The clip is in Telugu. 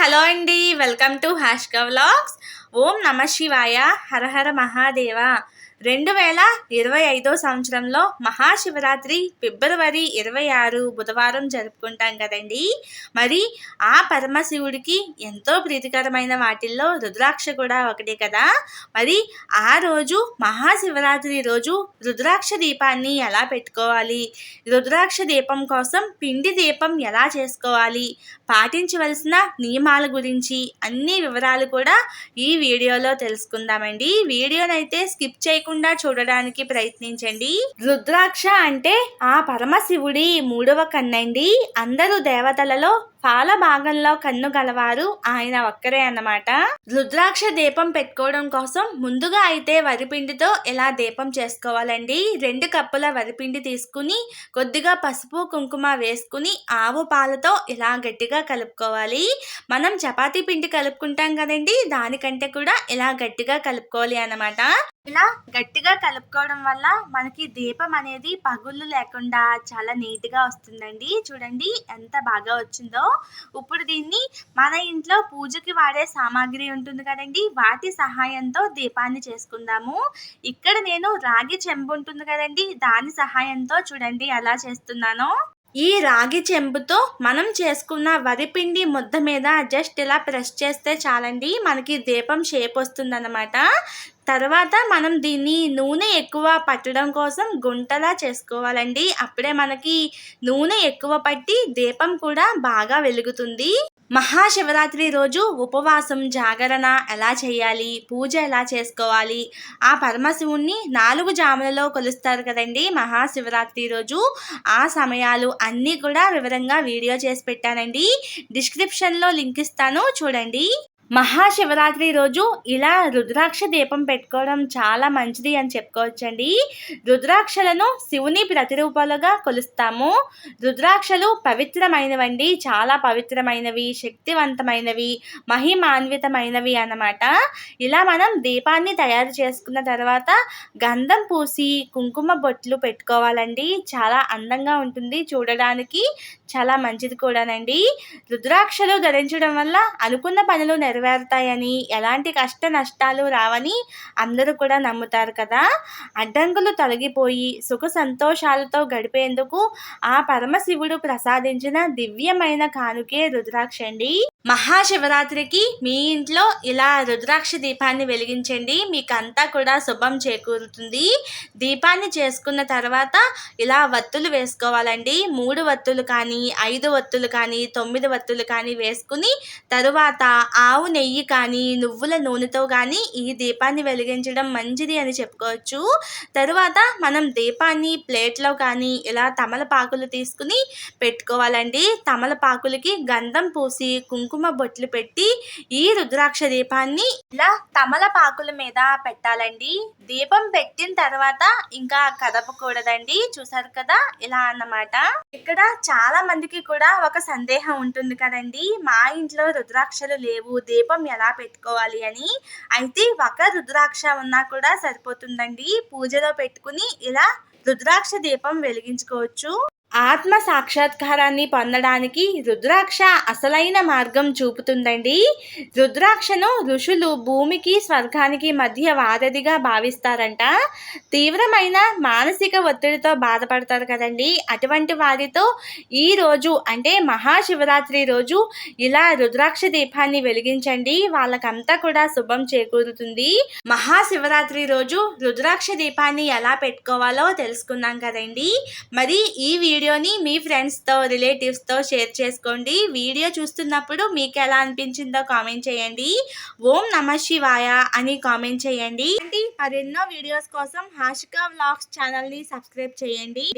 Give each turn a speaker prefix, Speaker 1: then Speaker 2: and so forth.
Speaker 1: హలో అండి. వెల్కమ్ టు హ్యాష్గా వ్లాగ్స్. ఓం నమ శివాయ. హరహర మహాదేవ. రెండు వేల ఇరవై ఐదో సంవత్సరంలో మహాశివరాత్రి ఫిబ్రవరి ఇరవై ఆరు బుధవారం జరుపుకుంటాం కదండి. మరి ఆ పరమశివుడికి ఎంతో ప్రీతికరమైన వాటిల్లో రుద్రాక్ష కూడా ఒకటే కదా. మరి ఆ రోజు మహాశివరాత్రి రోజు రుద్రాక్ష దీపాన్ని ఎలా పెట్టుకోవాలి? రుద్రాక్ష దీపం కోసం పిండి దీపం ఎలా చేసుకోవాలి? పాటించవలసిన నియమాల గురించి అన్ని వివరాలు కూడా ఈ వీడియోలో తెలుసుకుందామండి. వీడియోనైతే స్కిప్ చేయకుండా చూడడానికి ప్రయత్నించండి. రుద్రాక్ష అంటే ఆ పరమశివుడి మూడవ కన్నండి. అందరూ దేవతలలో పాల భాగంలో కన్ను గలవారు ఆయన ఒక్కరే అన్నమాట. రుద్రాక్ష దీపం పెట్టుకోవడం కోసం ముందుగా అయితే వరిపిండితో ఇలా దీపం చేసుకోవాలండి? రెండు కప్పుల వరిపిండి తీసుకుని కొద్దిగా పసుపు కుంకుమ వేసుకుని ఆవు పాలతో ఇలా గట్టిగా కలుపుకోవాలి. మనం చపాతీ పిండి కలుపుకుంటాం కదండి దానికంటే కూడా ఇలా గట్టిగా కలుపుకోవాలి అన్నమాట. ఇలా గట్టిగా కలుపుకోవడం వల్ల మనకి దీపం అనేది పగుళ్ళు లేకుండా చాలా నీట్గా వస్తుందండి. చూడండి ఎంత బాగా వచ్చిందో. ఇప్పుడు దీన్ని మన ఇంట్లో పూజకి వాడే సామాగ్రి ఉంటుంది కదండి వాటి సహాయంతో దీపాన్ని చేసుకుందాము. ఇక్కడ నేను రాగి చెంబు ఉంటుంది కదండి దాని సహాయంతో చూడండి ఎలా చేస్తున్నానో. ఈ రాగి చెంబుతో మనం చేసుకున్న వరిపిండి ముద్ద మీద జస్ట్ ఇలా ప్రెస్ చేస్తే చాలండి. మనకి దీపం షేప్ వస్తుందన్నమాట. తర్వాత మనం దీన్ని నూనె ఎక్కువ పట్టడం కోసం గుంటలా చేసుకోవాలండి. అప్పుడే మనకి నూనె ఎక్కువ పట్టి దీపం కూడా బాగా వెలుగుతుంది. మహాశివరాత్రి రోజు ఉపవాసం జాగరణ ఎలా చేయాలి? పూజ ఎలా చేసుకోవాలి? ఆ పరమశివుణ్ణి నాలుగు జాములలో కొలుస్తారు కదండి మహాశివరాత్రి రోజు. ఆ సమయాలు అన్నీ కూడా వివరంగా వీడియో చేసి పెట్టానండి. డిస్క్రిప్షన్లో లింక్ ఇస్తాను చూడండి. మహాశివరాత్రి రోజు ఇలా రుద్రాక్ష దీపం పెట్టుకోవడం చాలా మంచిది అని చెప్పుకోవచ్చండి. రుద్రాక్షలను శివుని ప్రతిరూపాలుగా కొలుస్తాము. రుద్రాక్షలు పవిత్రమైనవండి. చాలా పవిత్రమైనవి శక్తివంతమైనవి మహిమాన్వితమైనవి అన్నమాట. ఇలా మనం దీపాన్ని తయారు చేసుకున్న తర్వాత గంధం పూసి కుంకుమ బొట్లు పెట్టుకోవాలండి. చాలా అందంగా ఉంటుంది చూడడానికి. చాలా మంచిది కూడానండి. రుద్రాక్షలు ధరించడం వల్ల అనుకున్న పనులు నెరవేరు నెరవేరుతాయని ఎలాంటి కష్ట నష్టాలు రావని అందరూ కూడా నమ్ముతారు కదా. అడ్డంకులు తొలగిపోయి సుఖ సంతోషాలతో గడిపేందుకు ఆ పరమశివుడు ప్రసాదించిన దివ్యమైన కానుకే రుద్రాక్ష అండి. మహాశివరాత్రికి మీ ఇంట్లో ఇలా రుద్రాక్ష దీపాన్ని వెలిగించండి. మీకంతా కూడా శుభం చేకూరుతుంది. దీపాన్ని చేసుకున్న తర్వాత ఇలా వత్తులు వేసుకోవాలండి. మూడు వత్తులు కానీ ఐదు వత్తులు కానీ తొమ్మిది వత్తులు కానీ వేసుకుని తరువాత ఆవు నెయ్యి కానీ నువ్వుల నూనెతో కానీ ఈ దీపాన్ని వెలిగించడం మంచిది అని చెప్పుకోవచ్చు. తరువాత మనం దీపాన్ని ప్లేట్లో కానీ ఇలా తమలపాకులు తీసుకుని పెట్టుకోవాలండి. తమలపాకులకి గంధం పూసి కుంకుమ బొట్లు పెట్టి ఈ రుద్రాక్ష దీపాన్ని ఇలా తమలపాకుల మీద పెట్టాలండి. దీపం పెట్టిన తర్వాత ఇంకా కదపకూడదండి. చూసారు కదా? ఇలా అన్నమాట. ఇక్కడ చాలా మందికి కూడా ఒక సందేహం ఉంటుంది కదండి. మా ఇంట్లో రుద్రాక్షలు లేవు దీపం ఎలా పెట్టుకోవాలి అని. అయితే ఒక రుద్రాక్ష ఉన్నా కూడా సరిపోతుందండి. పూజలో పెట్టుకుని ఇలా రుద్రాక్ష దీపం వెలిగించుకోవచ్చు. ఆత్మ సాక్షాత్కారాన్ని పొందడానికి రుద్రాక్ష అసలైన మార్గం చూపుతుందండి. రుద్రాక్షను ఋషులు భూమికి స్వర్గానికి మధ్య వారధిగా భావిస్తారంట. తీవ్రమైన మానసిక ఒత్తిడితో బాధపడతారు కదండి. అటువంటి వారితో ఈ రోజు అంటే మహాశివరాత్రి రోజు ఇలా రుద్రాక్ష దీపాన్ని వెలిగించండి. వాళ్ళకంతా కూడా శుభం చేకూరుతుంది. మహాశివరాత్రి రోజు రుద్రాక్ష దీపాన్ని ఎలా పెట్టుకోవాలో తెలుసుకున్నాం కదండి. మరి ఈ వీడియో వీడియోని మీ ఫ్రెండ్స్తో రిలేటివ్స్తో షేర్ చేసుకోండి. వీడియో చూస్తున్నప్పుడు మీకు ఎలా అనిపించిందో కామెంట్ చేయండి. ఓం నమ శివాయ అని కామెంట్ చేయండి. మరెన్నో వీడియోస్ కోసం హాషికా వ్లాగ్స్ ఛానల్ని సబ్స్క్రైబ్ చేయండి.